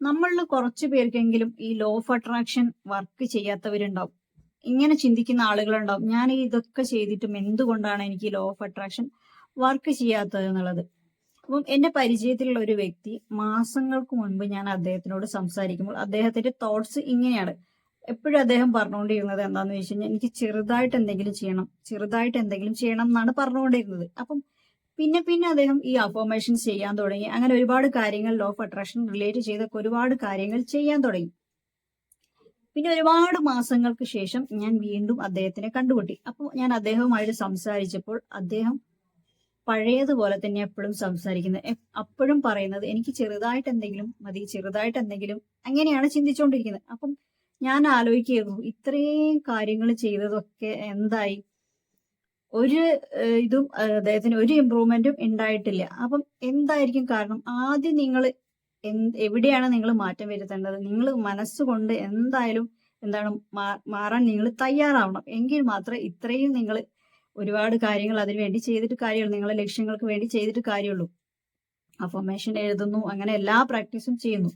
നമ്മളിൽ കുറച്ചു പേർക്കെങ്കിലും ഈ ലോ ഓഫ് അട്രാക്ഷൻ വർക്ക് ചെയ്യാത്തവരുണ്ടാവും. ഇങ്ങനെ ചിന്തിക്കുന്ന ആളുകളുണ്ടാവും. ഞാൻ ഇതൊക്കെ ചെയ്തിട്ടും എന്തുകൊണ്ടാണ് എനിക്ക് ലോ ഓഫ് അട്രാക്ഷൻ വർക്ക് ചെയ്യാത്തത് എന്നുള്ളത്? അപ്പം എന്റെ പരിചയത്തിലുള്ള ഒരു വ്യക്തി മാസങ്ങൾക്ക് മുൻപ് ഞാൻ അദ്ദേഹത്തിനോട് സംസാരിക്കുമ്പോൾ അദ്ദേഹത്തിന്റെ തോട്ട്സ് ഇങ്ങനെയാണ്. എപ്പോഴും അദ്ദേഹം പറഞ്ഞുകൊണ്ടിരുന്നത് എന്താന്ന് വെച്ച് കഴിഞ്ഞാൽ എനിക്ക് ചെറുതായിട്ട് എന്തെങ്കിലും ചെയ്യണം ചെറുതായിട്ട് എന്തെങ്കിലും ചെയ്യണം എന്നാണ് പറഞ്ഞുകൊണ്ടിരുന്നത്. അപ്പം പിന്നെ പിന്നെ അദ്ദേഹം ഈ അഫോർമേഷൻസ് ചെയ്യാൻ തുടങ്ങി. അങ്ങനെ ഒരുപാട് കാര്യങ്ങൾ ലോ ഓഫ് അട്രാക്ഷൻ റിലേറ്റ് ചെയ്തൊക്കെ ഒരുപാട് കാര്യങ്ങൾ ചെയ്യാൻ തുടങ്ങി. പിന്നെ ഒരുപാട് മാസങ്ങൾക്ക് ശേഷം ഞാൻ വീണ്ടും അദ്ദേഹത്തിനെ കണ്ടുമുട്ടി. അപ്പോൾ ഞാൻ അദ്ദേഹവുമായിട്ട് സംസാരിച്ചപ്പോൾ അദ്ദേഹം പഴയതുപോലെ തന്നെ എപ്പോഴും സംസാരിക്കുന്നത് അപ്പോഴും പറയുന്നത് എനിക്ക് ചെറുതായിട്ട് എന്തെങ്കിലും മതി ചെറുതായിട്ട് എന്തെങ്കിലും അങ്ങനെയാണ് ചിന്തിച്ചുകൊണ്ടിരിക്കുന്നത് അപ്പം ഞാൻ ആലോചിക്കുകയായിരുന്നു ഇത്രയും കാര്യങ്ങൾ ചെയ്തതൊക്കെ എന്തായി? ഒരു ഇതും അദ്ദേഹത്തിന് ഒരു ഇമ്പ്രൂവ്മെന്റും ഉണ്ടായിട്ടില്ല. അപ്പം എന്തായിരിക്കും കാരണം? ആദ്യം നിങ്ങൾ എവിടെയാണ് നിങ്ങൾ മാറ്റം വരുത്തേണ്ടത്? നിങ്ങൾ മനസ്സുകൊണ്ട് എന്തായാലും എന്താണ് മാറാൻ നിങ്ങൾ തയ്യാറാവണം. എങ്കിൽ മാത്രമേ ഇത്രയും നിങ്ങൾ ഒരുപാട് കാര്യങ്ങൾ അതിനുവേണ്ടി ചെയ്തിട്ട് കാര്യമുള്ളൂ. നിങ്ങളെ ലക്ഷ്യങ്ങൾക്ക് വേണ്ടി ചെയ്തിട്ട് കാര്യമുള്ളൂ. അഫർമേഷൻ എഴുതുന്നു അങ്ങനെ എല്ലാ പ്രാക്ടീസും ചെയ്യുന്നു.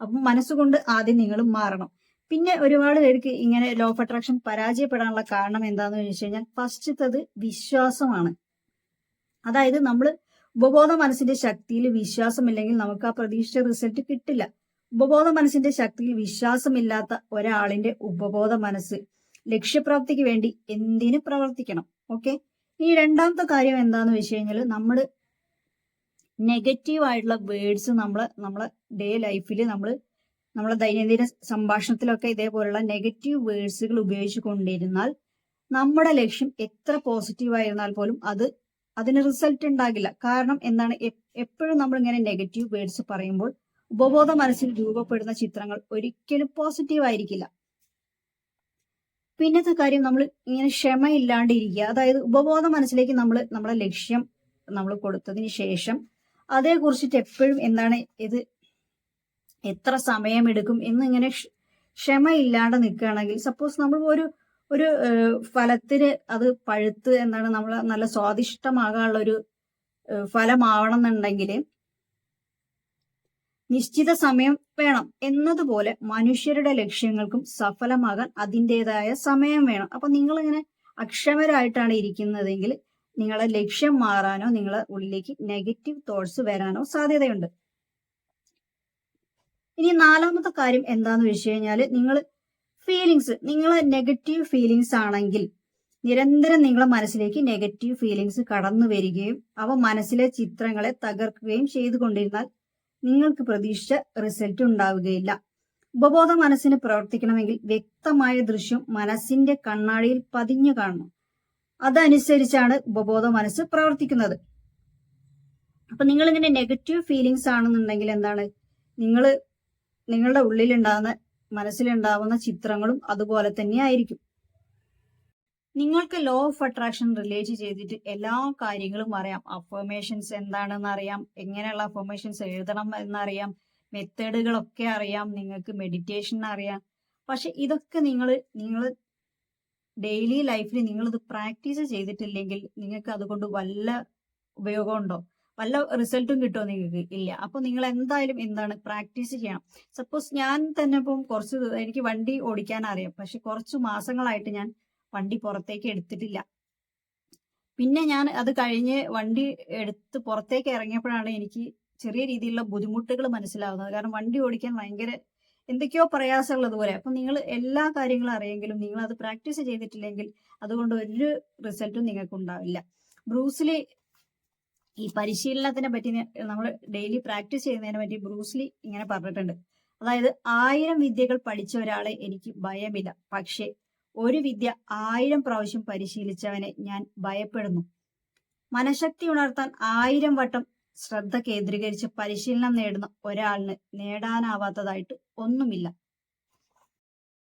അപ്പം മനസ്സുകൊണ്ട് ആദ്യം നിങ്ങൾ മാറണം. പിന്നെ ഒരുപാട് പേർക്ക് ഇങ്ങനെ ലോ ഓഫ് അട്രാക്ഷൻ പരാജയപ്പെടാനുള്ള കാരണം എന്താണെന്ന് ചോദിച്ചു കഴിഞ്ഞാൽ ഫസ്റ്റത്തത് വിശ്വാസമാണ്. അതായത് നമ്മൾ ഉപബോധ മനസ്സിന്റെ ശക്തിയിൽ വിശ്വാസമില്ലെങ്കിൽ നമുക്ക് ആ പ്രതീക്ഷിച്ച റിസൾട്ട് കിട്ടില്ല. ഉപബോധ മനസ്സിന്റെ ശക്തിയിൽ വിശ്വാസമില്ലാത്ത ഒരാളിന്റെ ഉപബോധ മനസ്സ് ലക്ഷ്യപ്രാപ്തിക്ക് വേണ്ടി എന്തിനു പ്രവർത്തിക്കണം? ഓക്കെ? ഈ രണ്ടാമത്തെ കാര്യം എന്താന്ന് വെച്ച് കഴിഞ്ഞാൽ നമ്മൾ നെഗറ്റീവ് ആയിട്ടുള്ള വേർഡ്സ് നമ്മൾ നമ്മളെ ഡേ ലൈഫിൽ നമ്മൾ നമ്മളെ ദൈനംദിന സംഭാഷണത്തിലൊക്കെ ഇതേപോലുള്ള നെഗറ്റീവ് വേഴ്സുകൾ ഉപയോഗിച്ചു കൊണ്ടിരുന്നാൽ നമ്മുടെ ലക്ഷ്യം എത്ര പോസിറ്റീവ് ആയിരുന്നാൽ പോലും അത് അതിന് റിസൾട്ട് ഉണ്ടാകില്ല. കാരണം എന്താണ്? എപ്പോഴും നമ്മൾ ഇങ്ങനെ നെഗറ്റീവ് വേർഡ്സ് പറയുമ്പോൾ ഉപബോധ മനസ്സിൽ രൂപപ്പെടുന്ന ചിത്രങ്ങൾ ഒരിക്കലും പോസിറ്റീവ് ആയിരിക്കില്ല. പിന്നത്തെ കാര്യം നമ്മൾ ഇങ്ങനെ ക്ഷമയില്ലാണ്ടിരിക്കുക. അതായത് ഉപബോധ മനസ്സിലേക്ക് നമ്മൾ നമ്മുടെ ലക്ഷ്യം നമ്മൾ കൊടുത്തതിന് ശേഷം അതേക്കുറിച്ചിട്ട് എപ്പോഴും എന്താണ് ഇത് എത്ര സമയമെടുക്കും എന്നിങ്ങനെ ക്ഷ- ക്ഷമയില്ലാണ്ട് നിൽക്കുകയാണെങ്കിൽ സപ്പോസ് നമ്മൾ ഒരു ഒരു ഫലത്തിന് അത് പഴുത്ത് എന്നാണ് നമ്മൾ നല്ല സ്വാദിഷ്ടമാകാനുള്ള ഒരു ഫലമാവണം എന്നുണ്ടെങ്കിൽ നിശ്ചിത സമയം വേണം. എന്നതുപോലെ മനുഷ്യരുടെ ലക്ഷ്യങ്ങൾക്കും സഫലമാകാൻ അതിന്റെതായ സമയം വേണം. അപ്പൊ നിങ്ങൾ ഇങ്ങനെ അക്ഷമരായിട്ടാണ് ഇരിക്കുന്നതെങ്കിൽ നിങ്ങളെ ലക്ഷ്യം മാറാനോ നിങ്ങളെ ഉള്ളിലേക്ക് നെഗറ്റീവ് തോട്ട്സ് വരാനോ സാധ്യതയുണ്ട്. ഇനി നാലാമത്തെ കാര്യം എന്താന്ന് വെച്ച് കഴിഞ്ഞാൽ നിങ്ങൾ ഫീലിങ്സ് നിങ്ങൾ നെഗറ്റീവ് ഫീലിങ്സ് ആണെങ്കിൽ നിരന്തരം നിങ്ങളെ മനസ്സിലേക്ക് നെഗറ്റീവ് ഫീലിങ്സ് കടന്നു വരികയും അവ മനസ്സിലെ ചിത്രങ്ങളെ തകർക്കുകയും ചെയ്തുകൊണ്ടിരുന്നാൽ നിങ്ങൾക്ക് പ്രതീക്ഷിച്ച റിസൾട്ട് ഉണ്ടാവുകയില്ല. ഉപബോധ മനസ്സിന് പ്രവർത്തിക്കണമെങ്കിൽ വ്യക്തമായ ദൃശ്യം മനസ്സിന്റെ കണ്ണാടിയിൽ പതിഞ്ഞു കാണണം. അതനുസരിച്ചാണ് ഉപബോധ മനസ്സ് പ്രവർത്തിക്കുന്നത്. അപ്പൊ നിങ്ങൾ ഇങ്ങനെ നെഗറ്റീവ് ഫീലിങ്സ് ആണെന്നുണ്ടെങ്കിൽ എന്താണ്? നിങ്ങൾ നിങ്ങളുടെ ഉള്ളിലുണ്ടാകുന്ന മനസ്സിലുണ്ടാവുന്ന ചിത്രങ്ങളും അതുപോലെ തന്നെ ആയിരിക്കും. നിങ്ങൾക്ക് ലോ ഓഫ് അട്രാക്ഷൻ റിലേറ്റ് ചെയ്തിട്ട് എല്ലാ കാര്യങ്ങളും അറിയാം. അഫർമേഷൻസ് എന്താണെന്ന് അറിയാം. എങ്ങനെയുള്ള അഫർമേഷൻസ് എഴുതണം എന്നറിയാം. മെത്തേഡുകളൊക്കെ അറിയാം. നിങ്ങൾക്ക് മെഡിറ്റേഷൻ അറിയാം. പക്ഷെ ഇതൊക്കെ നിങ്ങൾ നിങ്ങൾ ഡെയിലി ലൈഫിൽ നിങ്ങളിത് പ്രാക്ടീസ് ചെയ്തിട്ടില്ലെങ്കിൽ നിങ്ങൾക്ക് അതുകൊണ്ട് വല്ല ഉപയോഗമുണ്ടോ? വല്ല റിസൾട്ടും കിട്ടുമോ നിങ്ങൾക്ക്? ഇല്ല. അപ്പൊ നിങ്ങൾ എന്തായാലും എന്താണ് പ്രാക്ടീസ് ചെയ്യണം. സപ്പോസ് ഞാൻ തന്നെ ഇപ്പം കുറച്ച് എനിക്ക് വണ്ടി ഓടിക്കാൻ അറിയാം പക്ഷെ കുറച്ച് മാസങ്ങളായിട്ട് ഞാൻ വണ്ടി പുറത്തേക്ക് എടുത്തിട്ടില്ല. പിന്നെ ഞാൻ അത് കഴിഞ്ഞ് വണ്ടി എടുത്ത് പുറത്തേക്ക് ഇറങ്ങിയപ്പോഴാണ് എനിക്ക് ചെറിയ രീതിയിലുള്ള ബുദ്ധിമുട്ടുകൾ മനസ്സിലാവുന്നത്. കാരണം വണ്ടി ഓടിക്കാൻ ഭയങ്കര എന്തൊക്കെയോ പ്രയാസമുള്ളത് പോലെ അപ്പൊ നിങ്ങൾ എല്ലാ കാര്യങ്ങളും അറിയെങ്കിലും നിങ്ങൾ അത് പ്രാക്ടീസ് ചെയ്തിട്ടില്ലെങ്കിൽ അതുകൊണ്ട് ഒരു റിസൾട്ടും നിങ്ങൾക്ക് ഉണ്ടാവില്ല ബ്രൂസ്ലി ഈ പരിശീലനത്തിനെ പറ്റി നമ്മൾ ഡെയിലി പ്രാക്ടീസ് ചെയ്യുന്നതിനെ പറ്റി ബ്രൂസ്ലി ഇങ്ങനെ പറഞ്ഞിട്ടുണ്ട്. അതായത് ആയിരം വിദ്യകൾ പഠിച്ച ഒരാളെ എനിക്ക് ഭയമില്ല. പക്ഷെ ഒരു വിദ്യ ആയിരം പ്രാവശ്യം പരിശീലിച്ചവനെ ഞാൻ ഭയപ്പെടുന്നു. മനഃശക്തി ഉണർത്താൻ ആയിരം വട്ടം ശ്രദ്ധ കേന്ദ്രീകരിച്ച് പരിശീലനം നേടുന്ന ഒരാളിന് നേടാനാവാത്തതായിട്ട് ഒന്നുമില്ല.